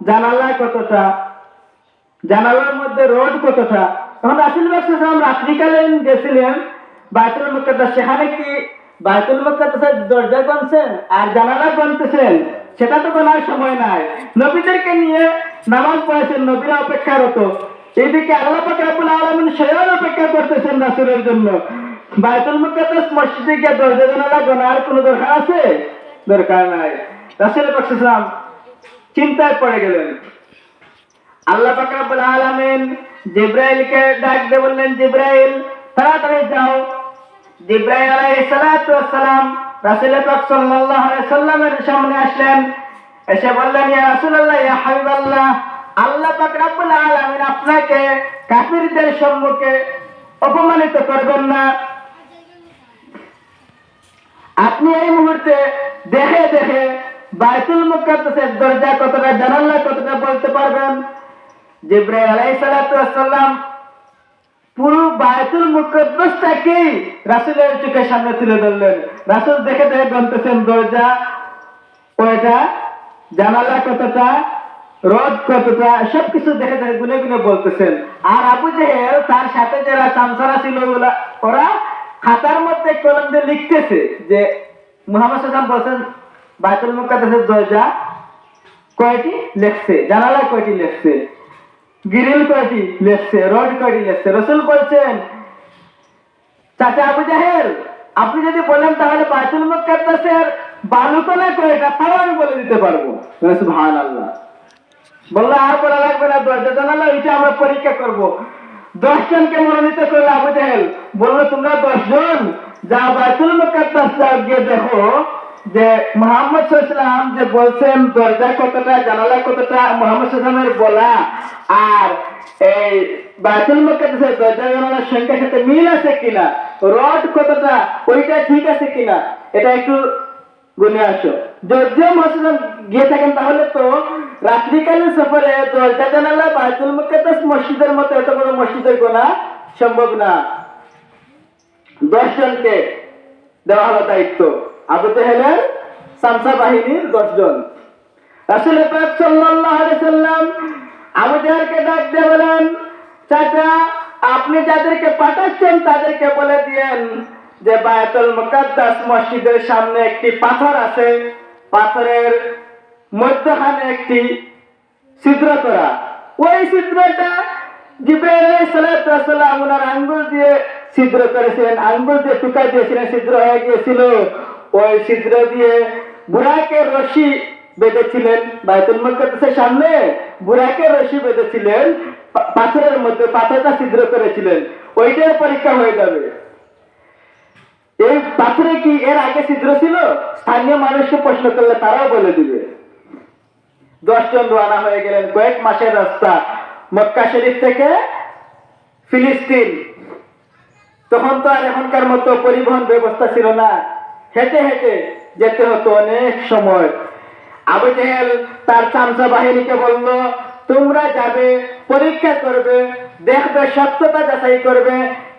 জানালা কতটা? জানালার মধ্যে রোড কতটা? তখন রাসুল বাকসাম রাত্রিকালীন গেছিলেন বায়তুল মুকাদ্দাস। সেখানে কি বায়তুল মুকাদ্দাসের দরজা গনছেন আর জানালা গনতেছেন? সেটা তো গোনার সময় নাই। নবীদেরকে নিয়ে নামাজ পড়েছেন, নবীরা অপেক্ষারত। এইদিকে আল্লাহ পাক রাব্বুল আলামিন স্বয়ং অপেক্ষা করতেছেন রাসূলের জন্য। বায়তুল মুকাদ্দাস মসজিদে গিয়ে দরজা জানালা গোনার কোনো দরকার আছে? দরকার নাই। রাসূল পাক চিন্তায় পড়ে গেলেন। আল্লাহ পাক রব্বুল আলামিন জিব্রাইলকে ডাক দিয়ে বললেন, জিব্রাইল, তাড়াতাড়ি যাও। জিব্রাইল আলাইহিস সালাতু ওয়াস সালাম রাসূল পাক আলাইহি সাল্লামের সামনে আসলেন। এসে বললেন, ইয়া রাসূলুল্লাহ, ইয়া হাবিবাল্লাহ, আল্লাহ পাক রব্বুল আলামিন আপনাকে কাফিরদের সম্মুখে অপমানিত করবেন না। আপনি এই মুহূর্তে দেখে দেখে বাইতুল মুকাদ্দাসের দরজা কতটা জানাল্লা কতটা বলতে পারবেন? জিব্রাইল আলাইহিস সালাতু ওয়াসসালাম পুরো বায়তুল মুকদ্দাসটাকে রাসূলের চোখের সামনে তুলে ধরলেন। রাসূল দেখে দেখে গন্তেছেন দরজা কয়টা জানালা কতটা রোদ কতটা, সবকিছু দেখে দেখে গুনে গুনে বলতেছেন। আর আবু জেহেল তার সাথে যারা চামচারা ছিল ওরা খাতার মধ্যে কলম দিয়ে লিখতেছে যে, মুহাম্মদ সাল্লাম বলছেন বায়তুল মুকাদ্দাসের দরজা কয়টি লেখছে? জানালা কয়টি লেখছে? গ্রিল কয়টি লেখছে? রড কয়টি লেখছে? রসুল বলছেন, চাচা আবু জাহেল, আপনি যদি বলেন তাহলে বায়তুল মুকাদ্দাসের বালুকনা কয়টা তাও আমি বলে দিতে পারব? সুবহান আল্লাহ বলল, আর বলা লাগবে না, দরজা, জানালা, এটা আমরা পরীক্ষা করব। দশ জনকে মনোনীত করল আবু জাহেল। বলল, তোমরা দশ জন যা বায়তুল মুকাদ্দাস গিয়ে দেখো যে মোহাম্মদ সাল্লাম যে বলছেন দরজা কতটা জানালা কতটা মোহাম্মদ সাল্লামের বলা? আর এই বায়তুল মুকাদ্দাসের দরজা জানালার সংখ্যার সাথে মিল আছে কিনা? রড কতটা? ওইটা ঠিক আছে কিনা? এটা একটু গুনে আসো। যদিও মসজিদ গিয়ে থাকেন, তাহলে তো রাত্রিকালীন সফরে দরজা, জানালা বায়তুল মুকাদ্দাস মসজিদের মতো এত বড় মসজিদের গোনা সম্ভব না। দশ জনকে দেওয়া হলো দায়িত্ব। আবু তেহেলের সামসা বাহিনীর দশ জন রাসুল পাক সাল্লাল্লাহু আলাইহি সাল্লাম আবু জাহেলকে ডাক দিয়ে বলেন, চাচা, আপনি যাদেরকে পাঠাচ্ছেন তাদেরকে বলে দিয়েন যে বায়াতুল মুকাদ্দাস মসজিদের সামনে একটি পাথর আছে। পাথরের মধ্যখানে একটি ছিদ্র করা। ওই ছিদ্রটা জিব্রাইল ওনার আঙ্গুল দিয়ে ছিদ্র করেছিলেন, আঙ্গুল দিয়ে টুকা দিয়েছিলেন, ছিদ্র হয়ে গিয়েছিল। ওই ছিদ্র দিয়ে বুড়াকে রশি বেঁধেছিলেন সামনে বুড়াকে রশি বেঁধেছিলেন পাথরের মধ্যে পাথরটা ছিদ্র করেছিলেন। ওইটার পরীক্ষা হয়ে যাবে। এই পাথরে কি এর আগে ছিদ্র ছিল? স্থানীয় মানুষকে প্রশ্ন করলে তারাও বলে দিবে। দশজন রওনা হয়ে গেলেন। কয়েক মাসের রাস্তা মক্কা শরীফ থেকে ফিলিস্তিন। তখন তো আর এখনকার মতো পরিবহন ব্যবস্থা ছিল না। হেঁটে হেঁটে যেতে হতো অনেক সময়। আবু জেহেল তার চামচা বাহিনীকে বলল, তোমরা যাবে, পরীক্ষা করবে, দেখবে, সত্যতা যাচাই করবে,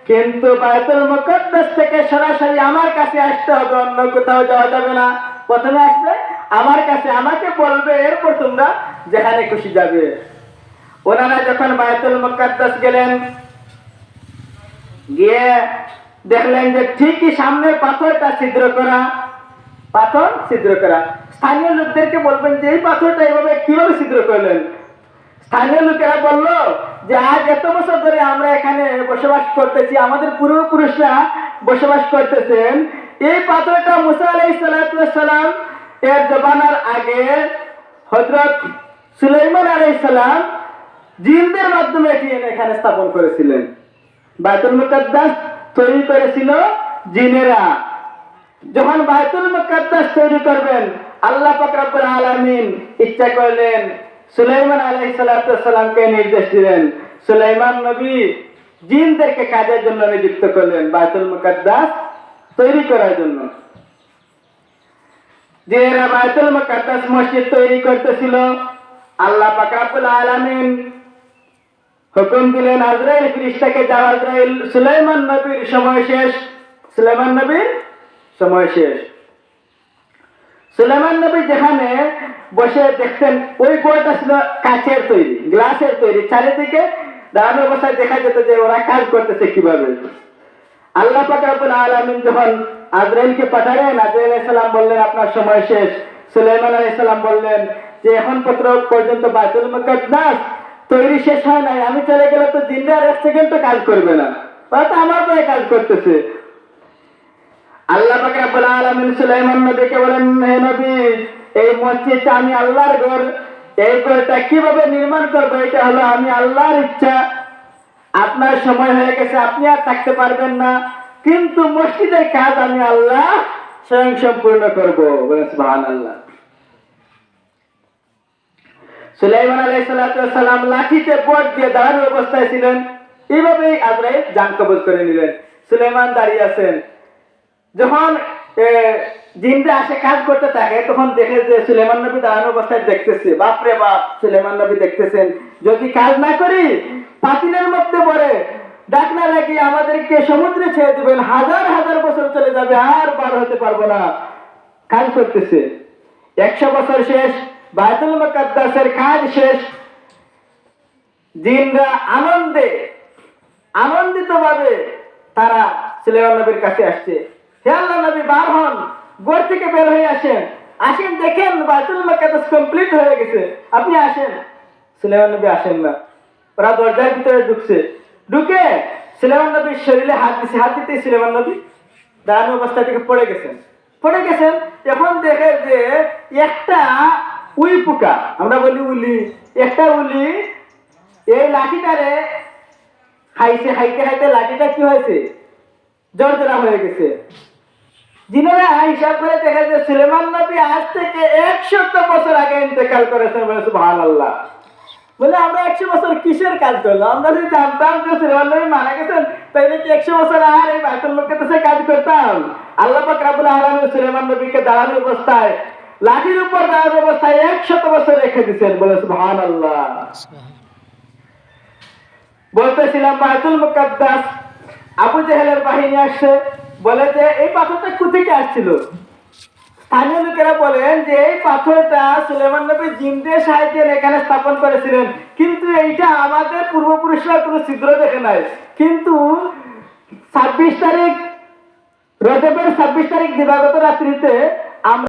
কিন্তু বায়তুল মুকদ্দাস থেকে সরাসরি আমার কাছে আসতে হবে, অন্য কোথাও যাওয়া যাবে না। প্রথমে আসবে, আমার কাছে আমাকে বলবে, এরপর তোমরা যেখানে খুশি যাবে। ওনারা যখন বায়তুল মুকদ্দাস গেলেন, গিয়ে দেখলেন যে ঠিকই সামনে পাথরটা ছিদ্র করা, পাথর ছিদ্র করা। স্থানীয় লোকদেরকে বলবেন যে, এই পাথরটা এভাবে কীভাবে ছিদ্র করলেন? স্থানীয় লোকেরা বলল যে, আজ এত বছর ধরে আমরা এখানে বসবাস করতেছি, আমাদের পূর্বপুরুষরা বসবাস করতেছেন। এই পাথরটা মুসা আলাই সালাম এর জবানার আগে হজরত সুলাইমান আলাই সালাম জিনদের মাধ্যমে এটি এখানে স্থাপন করেছিলেন। বায়তুল মুকাদ্দাস তৈরি করেছিল জিনেরা। যখন বায়তুল মুকাদ্দাস তৈরি করবেন, আল্লাহ পাক রব্বুল আলামিন ইচ্ছা করলেন সুলাইমান আলাইহিস সালামকে নির্দেশ দিলেন। সুলাইমান নবী জিনদেরকে কাজের জন্য নিযুক্ত করলেন বায়তুল মুকাদ্দাস তৈরি করার জন্য। যে এরা বায়তুল মুকাদ্দাস মসজিদ তৈরি করতেছিল। আল্লাহ পাক রব্বুল আলামিন হুকুম দিলেন আজরাইল ফিরিস্তাকে যাও আজরাইল সুলাইমান নবীর সময় শেষ। সুলাইমান নবীর সময় শেষ। সুলেমান নবী যেখানে বসে দেখতেন, ওই গোয়াটা ছিল কাচের তৈরি, গ্লাসের তৈরি। চারিদিকে দাঁড়ানো অবস্থায় দেখা যেত যে ওরা কাজ করতেছে কীভাবে। আল্লাহ পাক রব্বুল আলামিন যখন আজরাইলকে পাঠালেন, আজরাইল সালাম বললেন, আপনার সময় শেষ। সুলাইমান আলাইহিস সালাম বললেন যে, এখন পত্র পর্যন্ত বাইতুল মুকাদ্দাস তৈরি শেষ হয় নাই, আমি চলে গেলে তো জিন্দা আর এক সেকেন্ডও কাজ করবে না। ওরা তো আমার পায়ে কাজ করতেছে। আল্লাহ পাক রব্বুল আলামিন সুলাইমান নবীকে বলেন, হে এই মসজিদটা আমি আল্লাহর ঘর, এই ঘরটা কীভাবে নির্মাণ করব এটা হলো আমি আল্লাহর ইচ্ছা। আপনার সময় হয়ে গেছে, আপনি আর থাকতে পারবেন না, কিন্তু মসজিদের কাজ আমি আল্লাহ স্বয়ং সম্পূর্ণ করব। সুহান আল্লাহ সুলাইমান আলাই সালাম লাঠিতে বোট দিয়ে দাঁড়ানো অবস্থায় ছিলেন। এইভাবেই আজরাইল জান কবজ করে নিলেন। সুলাইমান দাঁড়িয়ে আছেন। যখন জিন্দা আসে কাজ করতে থাকে, তখন দেখে যে সুলেমান নবী দাঁড়ানো অবস্থায় দেখতেছে। বাপরে বাপ সুলেমান নবী দেখতেছেন। যদি কাজ না করি, পাতিলের মধ্যে পড়ে। ডাক না লাগিয়ে আমাদেরকে সমুদ্রে ছেড়ে দিবেন। হাজার হাজার বছর চলে যাবে, আর বার হতে পারব না। কাজ করতেছে। একশো বছর শেষ বায়তুল মুকাদ্দাসের কাজ শেষ। জিনরা আনন্দে আনন্দিত ভাবে তারা সুলেমান নবীর কাছে আসছে। হে আল্লাহ নবী, বার হন গোর থেকে বের হয়ে আসেন। আসেন, দেখেন বাইতুল মাকাদাস কমপ্লিট হয়ে গেছে। আপনি আসেন। সুলেমান নবী আসেন না। ওরা দরজার ভিতরে ঢুকছে। ঢুকে সুলেমান নবীর শরীরে হাত দিছে। হাত দিতে সুলেমান নবী দাঁড়ানো অবস্থা থেকে পড়ে গেছেন। পড়ে গেছেন, এখন দেখে যে একটা উই পোকা, আমরা বলি উলি। একটা উলি, এই লাঠিটারে খাইছে, খাইতে খাইতে লাঠিটা কি হয়েছে? জর্জরা হয়ে গেছে। জিনারা হিসাব করে দেখা যায় সুলেমান নবী আজ থেকে একশত বছর আগে ইন্তেকাল করেছেন বলে সুবহান আল্লাহ বলে আমরা একশো বছর কিসের কাজ করলাম আমরা যদি জানতাম যে সুলেমান নবী মারা গেছেন, তাইলে কি একশো বছর আর এই বাইতুল মুকাদ্দাসে কাজ করতাম? আল্লাহ পাক রাব্বুল আলামিন সুলেমান নবীকে দাঁড়ানো অবস্থায় লাঠির উপর দাঁড়ানো অবস্থায় একশত বছর রেখে দিয়েছেন, বলে সুবহান আল্লাহ বলতেছিলাম, বাইতুল মুকাদ্দাস, আবু জেহেলের বাহিনী আসছে, বলে যে, এই পাথরটা কোথেকে আসছিল? স্থানীয় লোকেরা বলেন যে, এই পাথরটা সুলেমান নবী জিন্দের সাহায্যে এখানে স্থাপন করেছিলেন। কিন্তু এইটা আমাদের পূর্বপুরুষরা কোনো ছিদ্র দেখে নাই। কিন্তু ছাব্বিশ তারিখ, রজবের ছাব্বিশ তারিখ দিবাগত রাত্রিতে আমরা